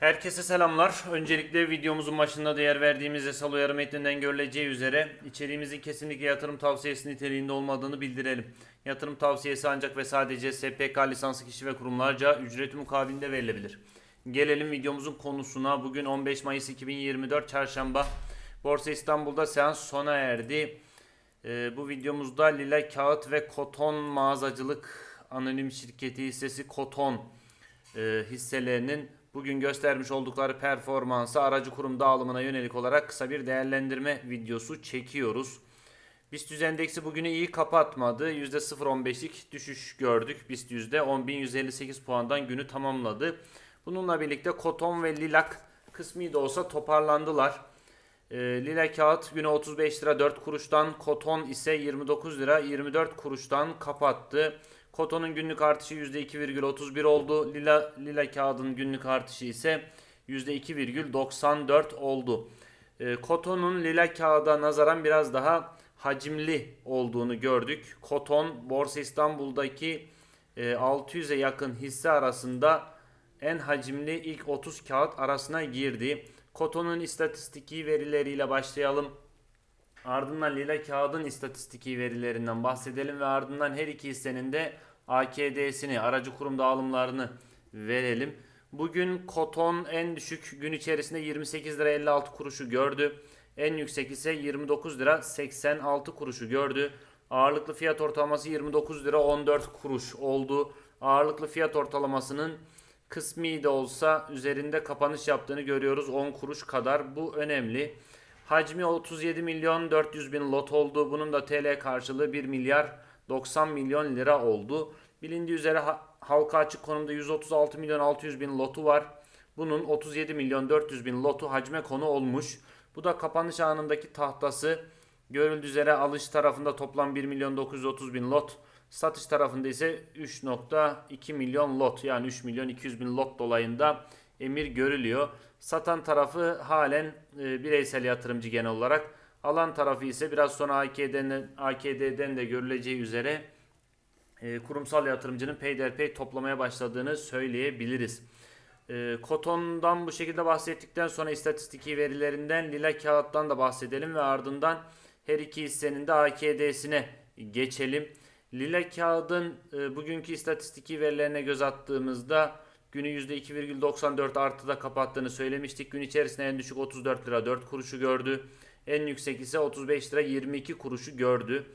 Herkese selamlar. Öncelikle videomuzun başında değer verdiğimiz yasal uyarı metninden görüleceği üzere içeriğimizin kesinlikle yatırım tavsiyesi niteliğinde olmadığını bildirelim. Yatırım tavsiyesi ancak ve sadece SPK lisanslı kişi ve kurumlarca ücreti mukabilinde verilebilir. Gelelim videomuzun konusuna. Bugün 15 Mayıs 2024 Çarşamba. Borsa İstanbul'da seans sona erdi. Ee, bu videomuzda Lila Kağıt ve Koton Mağazacılık Anonim Şirketi hissesi Koton e, hisselerinin bugün göstermiş oldukları performansı aracı kurum dağılımına yönelik olarak kısa bir değerlendirme videosu çekiyoruz. BIST endeksi bugünü iyi kapatmadı. %0.15'lik düşüş gördük. BIST yüzde 10.158 puandan günü tamamladı. Bununla birlikte Koton ve Lilak kısmi de olsa toparlandılar. E, Lila kağıt günü 35 lira 4 kuruştan, Koton ise 29 lira 24 kuruştan kapattı. Koton'un günlük artışı %2,31 oldu. Lila, Lila kağıdın günlük artışı ise %2,94 oldu. E, Koton'un Lila kağıda nazaran biraz daha hacimli olduğunu gördük. Koton Borsa İstanbul'daki e, 600'e yakın hisse arasında en hacimli ilk 30 kağıt arasına girdi. Koton'un istatistiki verileriyle başlayalım. Ardından Lila Kağıd'ın istatistiki verilerinden bahsedelim ve ardından her iki hissenin de AKD'sini, aracı kurum dağılımlarını verelim. Bugün Koton en düşük gün içerisinde 28 lira 56 kuruşu gördü. En yüksek ise 29 lira 86 kuruşu gördü. Ağırlıklı fiyat ortalaması 29 lira 14 kuruş oldu. Ağırlıklı fiyat ortalamasının kısmi de olsa üzerinde kapanış yaptığını görüyoruz 10 kuruş kadar. Bu önemli. Hacmi 37 milyon 400 bin lot oldu. Bunun da TL karşılığı 1 milyar 90 milyon lira oldu. Bilindiği üzere ha- halka açık konumda 136 milyon 600 bin lotu var. Bunun 37 milyon 400 bin lotu hacme konu olmuş. Bu da kapanış anındaki tahtası. Görüldüğü üzere alış tarafında toplam 1 milyon 930 bin lot. Satış tarafında ise 3.2 milyon lot yani 3 milyon 200 bin lot dolayında emir görülüyor. Satan tarafı halen e, bireysel yatırımcı genel olarak. Alan tarafı ise biraz sonra AKD'den, de- AKD'den de görüleceği üzere e, kurumsal yatırımcının peyderpey toplamaya başladığını söyleyebiliriz. E, Koton'dan bu şekilde bahsettikten sonra istatistiki verilerinden Lila Kağıt'tan da bahsedelim ve ardından her iki hissenin de AKD'sine geçelim. Lila Kağıt'ın e, bugünkü istatistiki verilerine göz attığımızda günü %2,94 artıda kapattığını söylemiştik. Gün içerisinde en düşük 34 lira 4 kuruşu gördü. En yüksek ise 35 lira 22 kuruşu gördü.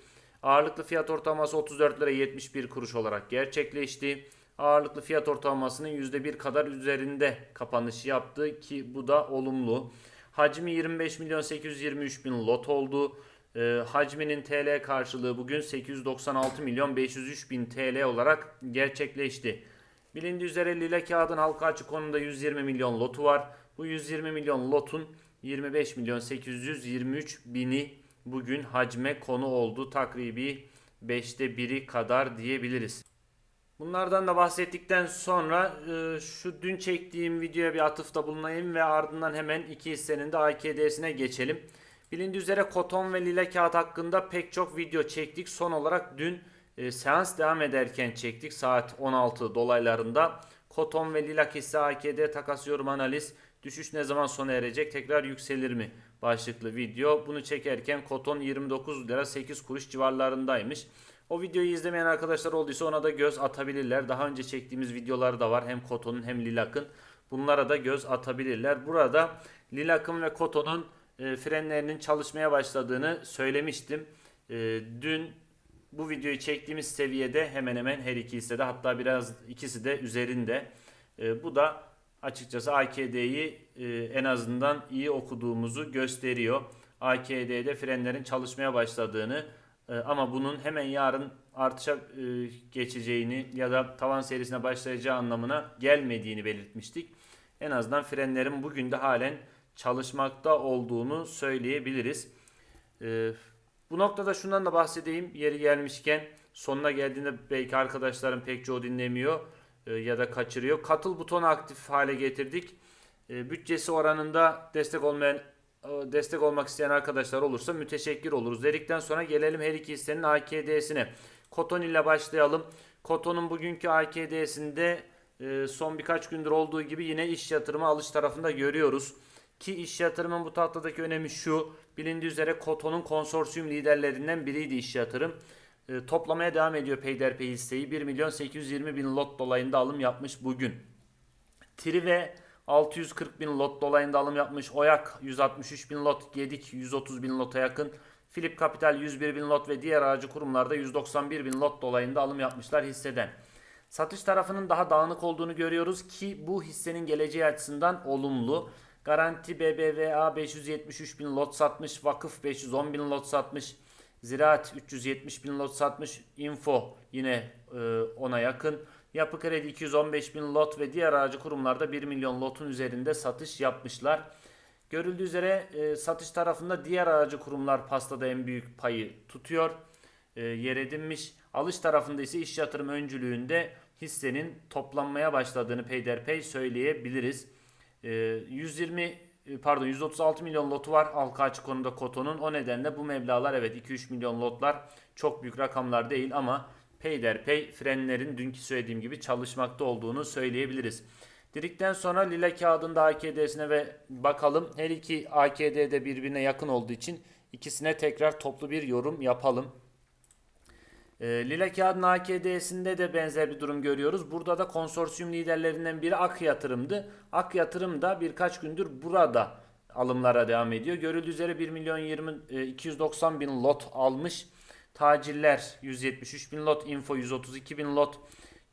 Ağırlıklı fiyat ortalaması 34 lira 71 kuruş olarak gerçekleşti. Ağırlıklı fiyat ortalamasının %1 kadar üzerinde kapanış yaptı ki bu da olumlu. Hacmi 25 milyon 823 bin lot oldu. Ee, hacminin TL karşılığı bugün 896 milyon 503 bin TL olarak gerçekleşti. Bilindiği üzere lila kağıdın halka açık konumda 120 milyon lotu var. Bu 120 milyon lotun 25 milyon 823 bini bugün hacme konu oldu. Takribi 5'te 1'i kadar diyebiliriz. Bunlardan da bahsettikten sonra e, şu dün çektiğim videoya bir atıfta bulunayım ve ardından hemen iki hissenin de AKD'sine geçelim. Bilindiği üzere Koton ve Lila Kağıt hakkında pek çok video çektik. Son olarak dün e, seans devam ederken çektik saat 16 dolaylarında. Koton ve Lila hisse AKD takas yorum analiz düşüş ne zaman sona erecek tekrar yükselir mi başlıklı video. Bunu çekerken Koton 29 lira 8 kuruş civarlarındaymış. O videoyu izlemeyen arkadaşlar olduysa ona da göz atabilirler. Daha önce çektiğimiz videolar da var hem Koton'un hem Lilak'ın. Bunlara da göz atabilirler. Burada Lilak'ın ve Koton'un e, frenlerinin çalışmaya başladığını söylemiştim. E, dün bu videoyu çektiğimiz seviyede hemen hemen her iki hissede hatta biraz ikisi de üzerinde. E, bu da açıkçası AKD'yi e, en azından iyi okuduğumuzu gösteriyor. AKD'de frenlerin çalışmaya başladığını e, ama bunun hemen yarın artışa e, geçeceğini ya da tavan serisine başlayacağı anlamına gelmediğini belirtmiştik. En azından frenlerin bugün de halen çalışmakta olduğunu söyleyebiliriz. E, bu noktada şundan da bahsedeyim yeri gelmişken sonuna geldiğinde belki arkadaşlarım pek çoğu dinlemiyor e, ya da kaçırıyor. Katıl butonu aktif hale getirdik. E, bütçesi oranında destek olmayan e, destek olmak isteyen arkadaşlar olursa müteşekkir oluruz. Dedikten sonra gelelim her iki hissenin AKD'sine. Koton ile başlayalım. Koton'un bugünkü AKD'sinde son birkaç gündür olduğu gibi yine iş yatırımı alış tarafında görüyoruz. Ki iş yatırımın bu tahtadaki önemi şu. Bilindiği üzere Koto'nun konsorsiyum liderlerinden biriydi iş yatırım. E, toplamaya devam ediyor peyderpey hisseyi. 1 milyon 820 bin lot dolayında alım yapmış bugün. Trive 640 bin lot dolayında alım yapmış. Oyak 163 bin lot. Gedik 130 bin lota yakın. Philip Capital 101 bin lot ve diğer aracı kurumlarda 191 bin lot dolayında alım yapmışlar hisseden. Satış tarafının daha dağınık olduğunu görüyoruz ki bu hissenin geleceği açısından olumlu. Garanti BBVA 573 bin lot satmış. Vakıf 510 bin lot satmış. Ziraat 370 bin lot satmış. Info yine e, ona yakın. Yapı Kredi 215 bin lot ve diğer aracı kurumlarda 1 milyon lotun üzerinde satış yapmışlar. Görüldüğü üzere e, satış tarafında diğer aracı kurumlar pastada en büyük payı tutuyor. E, yer edinmiş. Alış tarafında ise iş yatırım öncülüğünde hissenin toplanmaya başladığını peyderpey söyleyebiliriz. E, 120 e, pardon 136 milyon lotu var halka açık konuda Koto'nun. O nedenle bu meblağlar evet 2-3 milyon lotlar çok büyük rakamlar değil ama peyderpey frenlerin dünkü söylediğim gibi çalışmakta olduğunu söyleyebiliriz. Dedikten sonra lila kağıdın da AKD'sine ve bakalım. Her iki AKD de birbirine yakın olduğu için ikisine tekrar toplu bir yorum yapalım. E, lila kağıdın AKD'sinde de benzer bir durum görüyoruz. Burada da konsorsiyum liderlerinden biri Ak Yatırım'dı. Ak Yatırım da birkaç gündür burada alımlara devam ediyor. Görüldüğü üzere 1 milyon 20 e, 290 bin lot almış. Tacirler 173 bin lot, Info 132 bin lot,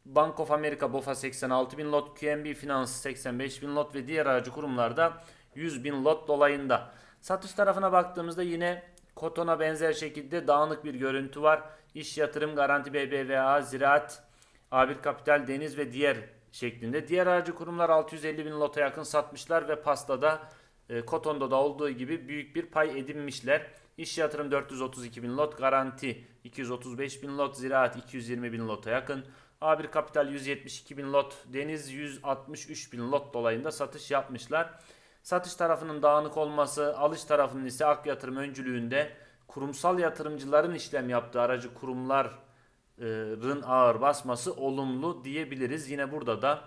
Bank of America BOFA 86 bin lot, QNB Finans 85 bin lot ve diğer aracı kurumlarda 100 bin lot dolayında. Satış tarafına baktığımızda yine Koton'a benzer şekilde dağınık bir görüntü var. İş yatırım, garanti BBVA, ziraat, A1 Kapital, Deniz ve diğer şeklinde. Diğer aracı kurumlar 650 bin lota yakın satmışlar ve pastada e, Koton'da da olduğu gibi büyük bir pay edinmişler. İş yatırım 432 bin lot, garanti 235 bin lot, ziraat 220 bin lota yakın. A1 Kapital 172 bin lot, Deniz 163 bin lot dolayında satış yapmışlar. Satış tarafının dağınık olması, alış tarafının ise ak yatırım öncülüğünde kurumsal yatırımcıların işlem yaptığı aracı kurumların ağır basması olumlu diyebiliriz. Yine burada da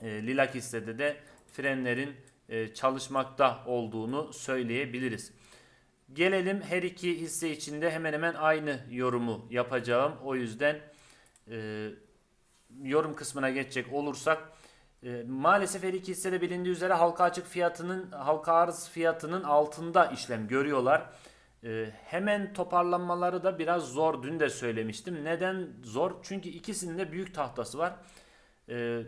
e, Lilak hissede de frenlerin e, çalışmakta olduğunu söyleyebiliriz. Gelelim her iki hisse içinde hemen hemen aynı yorumu yapacağım. O yüzden e, yorum kısmına geçecek olursak e, maalesef her iki hissede bilindiği üzere halka açık fiyatının halka arz fiyatının altında işlem görüyorlar. E, hemen toparlanmaları da biraz zor. Dün de söylemiştim. Neden zor? Çünkü ikisinin de büyük tahtası var. E,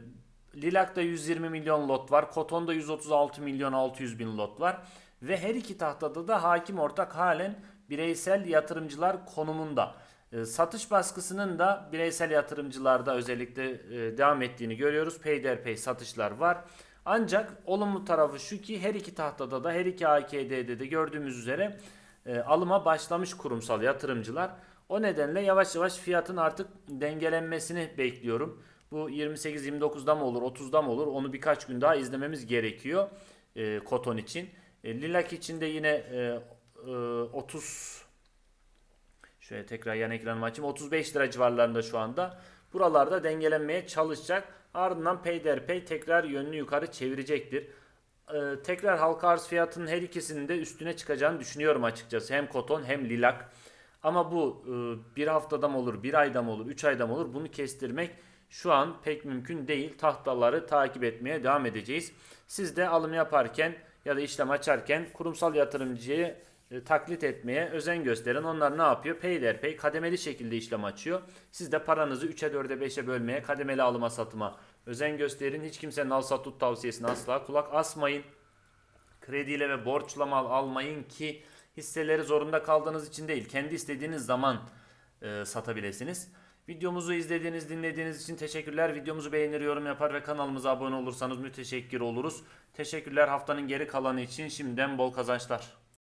Lilak'ta 120 milyon lot var. Koton'da 136 milyon 600 bin lot var. Ve her iki tahtada da hakim ortak halen bireysel yatırımcılar konumunda. E, satış baskısının da bireysel yatırımcılarda özellikle e, devam ettiğini görüyoruz. Peyderpey satışlar var. Ancak olumlu tarafı şu ki her iki tahtada da her iki AKD'de de gördüğümüz üzere e, alıma başlamış kurumsal yatırımcılar. O nedenle yavaş yavaş fiyatın artık dengelenmesini bekliyorum. Bu 28-29'da mı olur 30'da mı olur onu birkaç gün daha izlememiz gerekiyor e, Koton için. E, Lilak için de yine e, e, 30 şöyle tekrar yan ekranımı açayım 35 lira civarlarında şu anda. Buralarda dengelenmeye çalışacak. Ardından peyderpey tekrar yönünü yukarı çevirecektir. Ee, tekrar halka arz fiyatının her ikisinin de üstüne çıkacağını düşünüyorum açıkçası. Hem koton hem lilak. Ama bu e, bir haftada mı olur, bir ayda mı olur, üç ayda mı olur bunu kestirmek şu an pek mümkün değil. Tahtaları takip etmeye devam edeceğiz. Siz de alım yaparken ya da işlem açarken kurumsal yatırımcıyı e, taklit etmeye özen gösterin. Onlar ne yapıyor? Peyderpey kademeli şekilde işlem açıyor. Siz de paranızı 3'e 4'e 5'e bölmeye kademeli alıma satıma özen gösterin. Hiç kimsenin al sat tut tavsiyesine asla kulak asmayın. Krediyle ve borçla mal almayın ki hisseleri zorunda kaldığınız için değil. Kendi istediğiniz zaman e, satabilirsiniz. Videomuzu izlediğiniz, dinlediğiniz için teşekkürler. Videomuzu beğenir, yorum yapar ve kanalımıza abone olursanız müteşekkir oluruz. Teşekkürler haftanın geri kalanı için şimdiden bol kazançlar.